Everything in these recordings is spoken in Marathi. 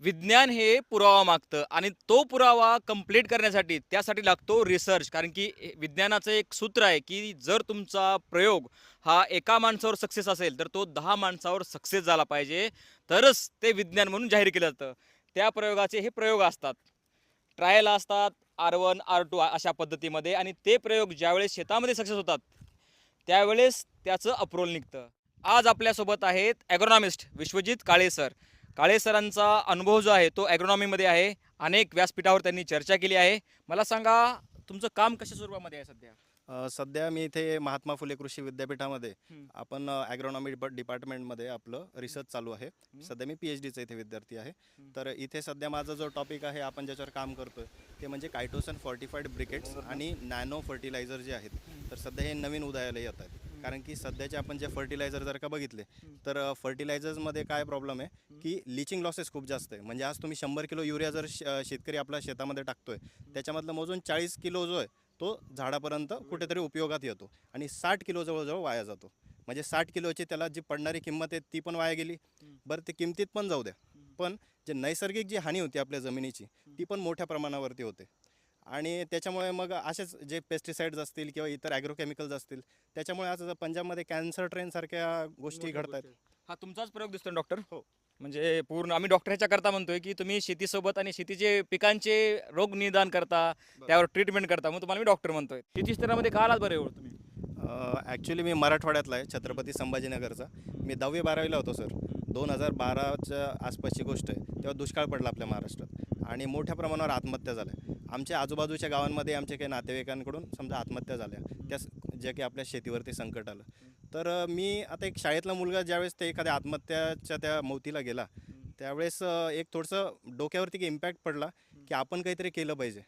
विज्ञान हे पुरावा मागतं आणि तो पुरावा कंप्लीट करण्यासाठी त्यासाठी लागतो रिसर्च कारण की विज्ञानाचं एक सूत्र आहे की जर तुमचा प्रयोग हा एका माणसावर सक्सेस असेल तर तो दहा माणसावर सक्सेस झाला पाहिजे. तरच ते विज्ञान म्हणून जाहीर केलं जातं. त्या प्रयोगाचे हे प्रयोग असतात. ट्रायल असतात आर वन आर टू अशा पद्धतीमध्ये आणि ते प्रयोग ज्यावेळेस शेतामध्ये सक्सेस होतात त्यावेळेस त्याचं अप्रोल निघतं. आज आपल्यासोबत आहेत ॲग्रोनॉमिस्ट विश्वजित काळे सर काळे सरांचा अनुभव जो आहे तो ॲग्रोनॉमीमध्ये आहे. अनेक व्यासपीठावर त्यांनी चर्चा केली आहे. मला सांगा तुमचं काम कशा स्वरूपामध्ये आहे सध्या? अ, सध्या मी इथे महात्मा फुले कृषी विद्यापीठामध्ये. आपण ॲग्रोनॉमी डिपार्टमेंटमध्ये आपलं रिसर्च चालू आहे. सध्या मी पी एच डीचा इथे विद्यार्थी आहे. तर इथे सध्या माझा जो टॉपिक आहे आपण ज्याच्यावर काम करतोय ते म्हणजे कायटोसन फॉर्टिफाईड ब्रिकेट्स आणि नॅनो फर्टिलायझर जे आहेत. तर सध्या हे नवीन उदयाला येत आहेत. कारण की सध्याचे आपण जे फर्टिलायझर जर का बघितले तर फर्टिलायझर्समध्ये काय प्रॉब्लेम आहे की लिचिंग लॉसेस खूप जास्त आहे. म्हणजे आज तुम्ही शंभर किलो युरिया जर श- शेतकरी आपल्या शेतामध्ये टाकतोय त्याच्यामधलं मोजून चाळीस किलो जो आहे तो झाडापर्यंत कुठेतरी उपयोगात येतो आणि साठ किलो जवळजवळ वाया जातो. म्हणजे साठ किलोची त्याला जी पडणारी किंमत आहे ती पण वाया गेली. बरं ते किमतीत पण जाऊ द्या. पण जे नैसर्गिक जी हानी होती आपल्या जमिनीची ती पण मोठ्या प्रमाणावरती होते. आणि त्याच्यामुळे मग असेच जे पेस्टिसाइड्स असतील किंवा इतर ॲग्रोकेमिकल्स असतील त्याच्यामुळे आज पंजाबमध्ये कॅन्सर ट्रेनसारख्या गोष्टी घडत आहेत हा तुमचाच प्रयोग दिसतोय डॉक्टर हो. म्हणजे पूर्ण आम्ही डॉक्टर ह्याच्या करता म्हणतोय की तुम्ही शेतीसोबत आणि शेतीचे पिकांचे रोग निदान करता त्यावर ट्रीटमेंट करता मग तुम्हाला मी डॉक्टर म्हणतोय. शेती क्षेत्रामध्ये का आलात बरं एवढं तुम्ही? ॲक्च्युली मी मराठवाड्यातला आहे छत्रपती संभाजीनगरचा. मी दहावी बारावीला होतो सर दोन हजार बाराच्या आसपासची गोष्ट आहे तेव्हा दुष्काळ पडला आपल्या महाराष्ट्रात. आणि मोठ्या प्रमाणावर आत्महत्या झाल्या. आमच्या आजूबाजूच्या गावांमध्ये आमच्या काही नातेवाईकांकडून समजा आत्महत्या झाल्या. त्या ज्या की आपल्या शेतीवरती संकट आलं. तर मी आता एक शाळेतला मुलगा ज्यावेळेस ते एखाद्या आत्महत्याच्या त्या मौतीला गेला त्यावेळेस एक थोडंसं डोक्यावरती की इम्पॅक्ट पडला की आपण काहीतरी केलं पाहिजे.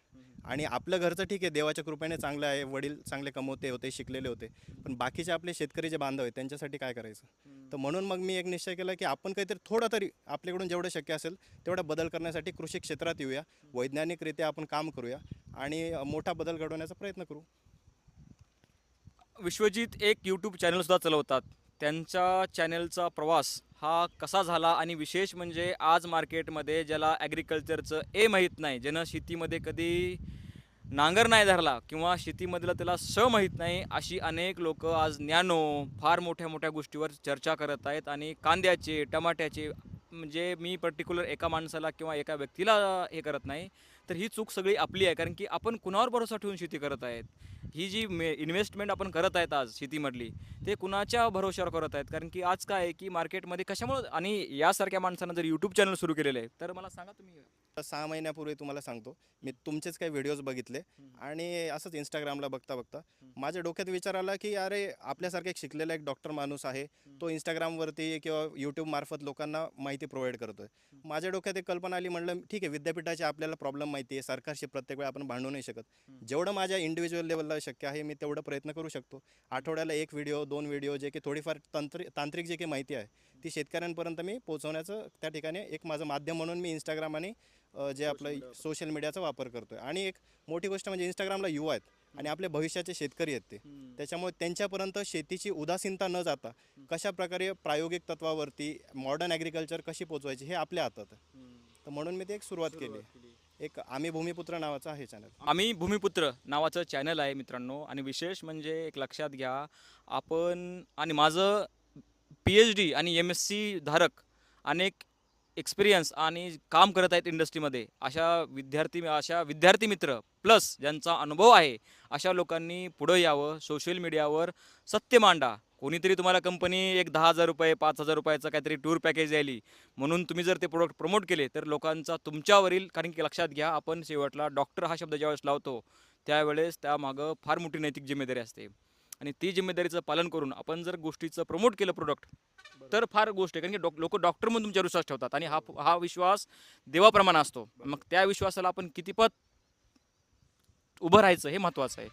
आणि आपलं घरचं ठीक आहे देवाच्या कृपेने चांगलं आहे वडील चांगले कमवते होते शिकलेले होते. पण बाकीचे आपले शेतकरी जे बांधव आहेत त्यांच्यासाठी काय करायचं? तर म्हणून मग मी एक निश्चय केला की आपण काहीतरी थोडं तरी आपल्याकडून जेवढं शक्य असेल तेवढा बदल करण्यासाठी कृषी क्षेत्रात येऊया. वैज्ञानिकरित्या आपण काम करूया आणि मोठा बदल घडवण्याचा प्रयत्न करू. विश्वजित एक यूट्यूब चॅनलसुद्धा चालवतात. त्यांच्या चॅनलचा प्रवास हा कसा झाला आणि विशेष म्हणजे आज मार्केटमध्ये ज्याला ॲग्रिकल्चरचं ए माहीत नाही ज्यानं शेतीमध्ये कधी नांगर नाही धरला किंवा शेतीमधलं त्याला स माहीत नाही अशी अनेक लोक आज न्यानो फार मोठ्या मोठ्या गोष्टीवर चर्चा करत आहेत. आणि कांद्याचे टमाट्याचे म्हणजे मी पर्टिक्युलर एका माणसाला किंवा एका व्यक्तीला हे करत नाही. तर ही चूक सगळी आपली आहे. कारण की आपण कुणावर भरोसा ठेवून शेती करत आहेत? ही जी मे इन्व्हेस्टमेंट आपण करत आहेत आज शेतीमधली ते कुणाच्या भरोश्यावर करत आहेत? कारण की आज काय आहे की मार्केटमध्ये कशामुळं आणि यासारख्या माणसानं जर यूट्यूब चॅनल सुरू केलेलं आहे तर मला सांगा तुम्ही. सहा महिन्यापूर्वी तुम्हाला सांगतो. मी तुमचेच काही व्हिडिओज बघितले. आणि असंच इंस्टाग्रामला बघता बघता माझ्या डोक्यात विचार आला की अरे आपल्यासारखा एक शिकलेला एक डॉक्टर माणूस आहे. तो इंस्टाग्रामवरती किंवा यूट्यूब मार्फत लोकांना माहिती प्रोव्हाइड करतोय. माझ्या डोक्यात एक कल्पना आली म्हणलं ठीक आहे विद्यापीठाचे आपल्याला प्रॉब्लेम माहिती आहे. सरकारशी प्रत्येक वेळा आपण भांडू नाही शकत. जेवढं माझ्या इंडिव्हिज्युअल लेवलला शक्य आहे मी तेवढं प्रयत्न करू शकतो. आठवड्याला एक व्हिडिओ दोन व्हिडिओ जे की थोडीफार तंत्र तांत्रिक जे काही माहिती आहे ती शेतकऱ्यांपर्यंत मी पोहोचवण्याचं त्या ठिकाणी एक माझं माध्यम म्हणून मी इंस्टाग्राम आणि जे आपलं सोशल मीडियाचा वापर करतोय. आणि एक मोठी गोष्ट म्हणजे इंस्टाग्रामला युवा आहेत आणि आपले भविष्याचे शेतकरी आहेत ते. त्याच्यामुळे त्यांच्यापर्यंत शेतीची उदासीनता न जाता कशा प्रकारे प्रायोगिक तत्वावरती मॉडर्न ॲग्रिकल्चर कशी पोचवायची हे आपल्या हातात आहे. तर म्हणून मी ते एक सुरुवात केली. एक आम्ही भूमिपुत्र नावाचं आहे चॅनल आम्ही भूमिपुत्र नावाचं चॅनल आहे मित्रांनो. आणि विशेष म्हणजे एक लक्षात घ्या आपण आणि माझं पी एच डी आणि एम एस सी धारक अनेक एक्सपिरियन्स आणि काम करत आहेत इंडस्ट्रीमध्ये अशा विद्यार्थी अशा विद्यार्थी मित्र प्लस ज्यांचा अनुभव आहे अशा लोकांनी पुढं यावं सोशल मीडियावर सत्य मांडा. कोणीतरी तुम्हाला कंपनी एक दहा हजार रुपये पाच हजार रुपयाचं काहीतरी टूर पॅकेज द्यायली म्हणून तुम्ही जर ते प्रोडक्ट प्रमोट केले तर लोकांचा तुमच्यावरील कारण की लक्षात घ्या आपण शेवटला डॉक्टर हा शब्द ज्यावेळेस लावतो त्यावेळेस त्यामागं फार मोठी नैतिक जिम्मेदारी असते. आणि ती जिम्मेदारीचं पालन करून आपण जर गोष्टीचं प्रमोट केलं प्रोडक्ट तर फार गोष्ट आहे. कारण की लोक डॉक्टर म्हणून तुमच्यावर विश्वास ठेवतात आणि हा हा विश्वास देवाप्रमाणे असतो. मग त्या विश्वासाला आपण कितीपत उभं राहायचं हे महत्त्वाचं आहे.